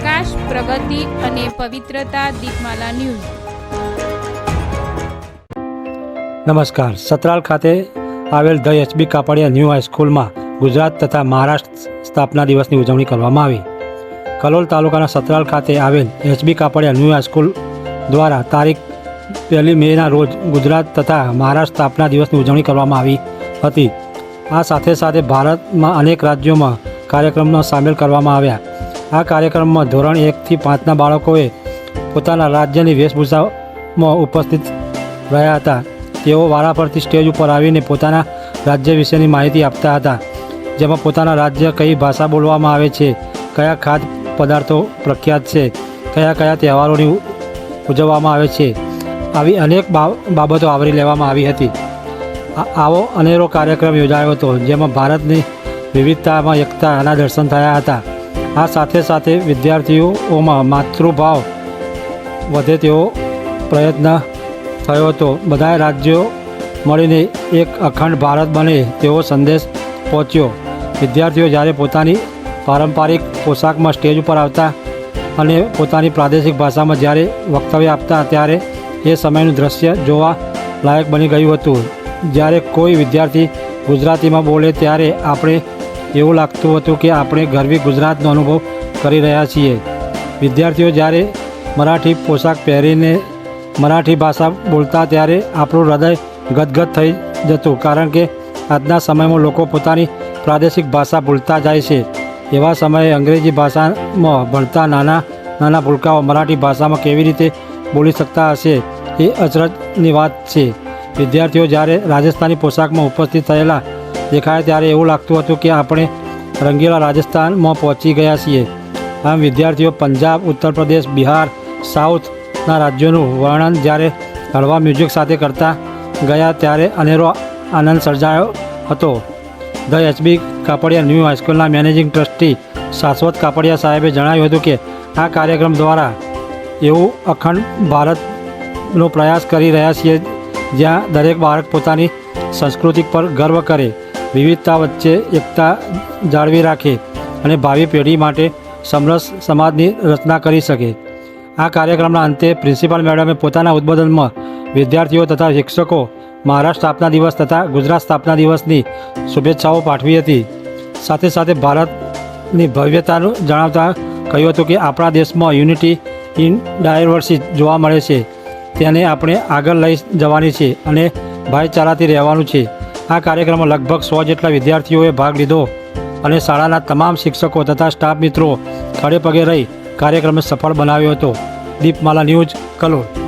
વિકાસ પ્રગતિ અને પવિત્રતા દીપમાલા ન્યૂઝ. નમસ્કાર. સતરાલ ખાતે આવેલ the H B Kapadia new હાઈસ્કૂલમાં Gujarat તથા મહારાષ્ટ્ર સ્થાપના દિવસની ઉજવણી કરવામાં આવી. કલોલ તાલુકાના સતરાલ ખાતે આવેલ એચબી કાપડિયા ન્યૂ હાઈસ્કૂલ દ્વારા તારીખ પહેલી મેના રોજ ગુજરાત તથા મહારાષ્ટ્ર સ્થાપના દિવસની ઉજવણી કરવામાં આવી હતી. આ સાથે સાથે ભારતમાં અનેક રાજ્યોમાં કાર્યક્રમમાં સામેલ કરવામાં આવ્યા. આ કાર્યક્રમમાં ધોરણ એકથી પાંચના બાળકોએ પોતાના રાજ્યની વેશભૂષામાં ઉપસ્થિત રહ્યા હતા. તેઓ વારાફરતી સ્ટેજ ઉપર આવીને પોતાના રાજ્ય વિશેની માહિતી આપતા હતા, જેમાં પોતાના રાજ્ય કઈ ભાષા બોલવામાં આવે છે, કયા ખાદ્ય પદાર્થો પ્રખ્યાત છે, કયા કયા તહેવારોની ઉજવવામાં આવે છે, આવી અનેક બાબતો આવરી લેવામાં આવી હતી. આવો અનેરો કાર્યક્રમ યોજાયો હતો, જેમાં ભારતની વિવિધતામાં એકતાના દર્શન થયા હતા. આ સાથે સાથે વિદ્યાર્થીઓમાં માતૃભાવ વધે તેવો પ્રયત્ન થયો હતો. બધા રાજ્યો મળીને એક અખંડ ભારત બને તેવો સંદેશ પહોંચ્યો. વિદ્યાર્થીઓ જ્યારે પોતાની પારંપરિક પોશાકમાં સ્ટેજ ઉપર આવતા અને પોતાની પ્રાદેશિક ભાષામાં જ્યારે વક્તવ્ય આપતા ત્યારે એ સમયનું દ્રશ્ય જોવા લાયક બની ગયું હતું. જ્યારે કોઈ વિદ્યાર્થી ગુજરાતીમાં બોલે ત્યારે આપણે એવું લાગતું હતું કે આપણે ગરવી ગુજરાતનો અનુભવ કરી રહ્યા છીએ. વિદ્યાર્થીઓ જ્યારે મરાઠી પોશાક પહેરીને મરાઠી ભાષા બોલતા ત્યારે આપણું હૃદય ગદગદ થઈ જતું, કારણ કે આજના સમયમાં લોકો પોતાની પ્રાદેશિક ભાષા ભૂલતા જાય છે. એવા સમયે અંગ્રેજી ભાષામાં ભણતા નાના નાના ભૂલકાઓ મરાઠી ભાષામાં કેવી રીતે બોલી શકતા હશે એ અચરજની વાત છે. વિદ્યાર્થીઓ જ્યારે રાજસ્થાની પોશાકમાં ઉપસ્થિત થયેલા દેખાય ત્યારે એવું લાગતું હતું કે આપણે રંગીલા રાજસ્થાનમાં પહોંચી ગયા છીએ. આમ વિદ્યાર્થીઓ પંજાબ, ઉત્તર પ્રદેશ, બિહાર સાઉથના રાજ્યોનું વર્ણન જ્યારે હળવા મ્યુઝિક સાથે કરતા ગયા ત્યારે અનેરો આનંદ સર્જાયો હતો. ધ એચબી કાપડિયા ન્યૂ હાઈસ્કૂલના મેનેજિંગ ટ્રસ્ટી શાશ્વત કાપડિયા સાહેબે જણાવ્યું હતું કે આ કાર્યક્રમ દ્વારા એવું અખંડ ભારતનો પ્રયાસ કરી રહ્યા છીએ જ્યાં દરેક બાળક પોતાની સંસ્કૃતિ પર ગર્વ કરે. વિવિધતા વચ્ચે એકતા જાળવી રાખે અને ભાવિ પેઢી માટે સમરસ સમાજની રચના કરી શકે. આ કાર્યક્રમના અંતે પ્રિન્સિપાલ મેડમે પોતાના ઉદ્બોધનમાં વિદ્યાર્થીઓ તથા શિક્ષકો મહારાષ્ટ્ર સ્થાપના દિવસ તથા ગુજરાત સ્થાપના દિવસની શુભેચ્છાઓ પાઠવી હતી. સાથે સાથે ભારતની ભવ્યતાનું જણાવતા કહ્યું હતું કે આપણા દેશમાં યુનિટી ઇન ડાયવર્સિટી જોવા મળે છે. તેને આપણે આગળ લઈ જવાની છે અને ભાઈચારાથી રહેવાનું છે. આ કાર્યક્રમમાં લગભગ સો જેટલા વિદ્યાર્થીઓએ ભાગ લીધો અને શાળાના તમામ શિક્ષકો તથા સ્ટાફ મિત્રો ખડે પગે રહી કાર્યક્રમને સફળ બનાવ્યો હતો. દીપમાલા ન્યૂઝ કલોલ.